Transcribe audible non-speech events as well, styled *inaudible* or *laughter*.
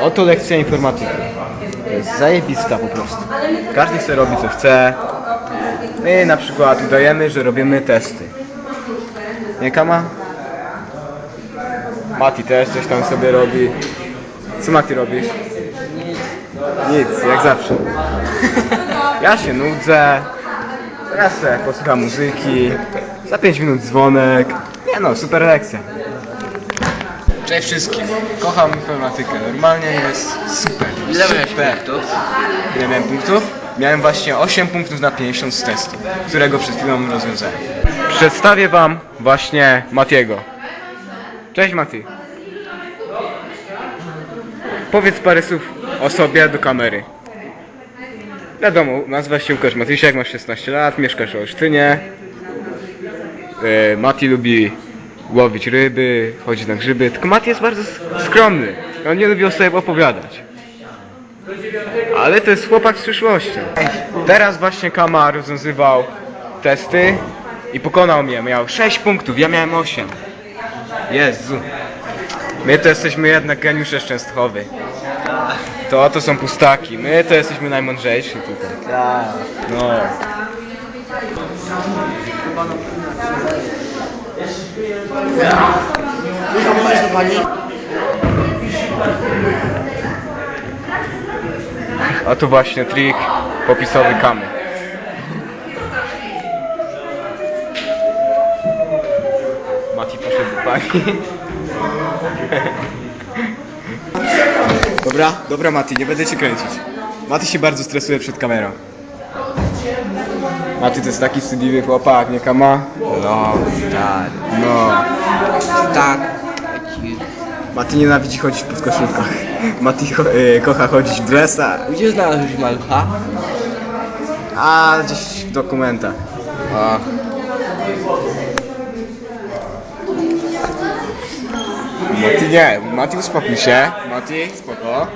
Oto lekcja informatyki. To zajebista po prostu. Każdy sobie robi co chce. My na przykład udajemy, że robimy testy. Nie Kama? Mati też coś tam sobie robi. Co Mati robisz? Nic, jak zawsze. Ja się nudzę. Teraz sobie posłucham muzyki. Za 5 minut dzwonek. Nie no, super lekcja. Cześć wszystkim. Kocham informatykę. Normalnie jest super. Ile miałeś Super. punktów? Ile miałem punktów? Miałem właśnie 8 punktów na 50 z testu, którego przed chwilą rozwiązałem. Przedstawię wam właśnie Matiego. Cześć Mati. Powiedz parę słów o sobie do kamery. Wiadomo, nazywasz się Łukasz Matysiak, masz 16 lat, mieszkasz w Olsztynie. E, Mati lubi łowić ryby, chodzić na grzyby, tylko Mati jest bardzo sk- skromny. On nie lubi o sobie opowiadać. Ale to jest chłopak z przyszłością. Teraz właśnie Kama rozwiązywał testy i pokonał mnie. Miał 6 punktów, ja miałem 8. Jezu. My to jesteśmy jednak geniusze Częstochowy. To to są pustaki. My to jesteśmy najmądrzejsi tutaj. Tak. No. Państwa Pani. A tu właśnie trik popisowy Kamy. Mati poszedł do pani. Dobra, dobra Mati, nie będę cię kręcić. Mati się bardzo stresuje przed kamerą. Mati to jest taki wstydliwy chłopak, nie kama? No, tak. No. Tak. Mati nienawidzi chodzić po koszulkach. *laughs* Mati cho y, kocha chodzić w dresach. Gdzie znalazłeś malucha? A gdzieś w dokumentach. Ach. Mati nie, Mati uspokój się. Mati, spoko.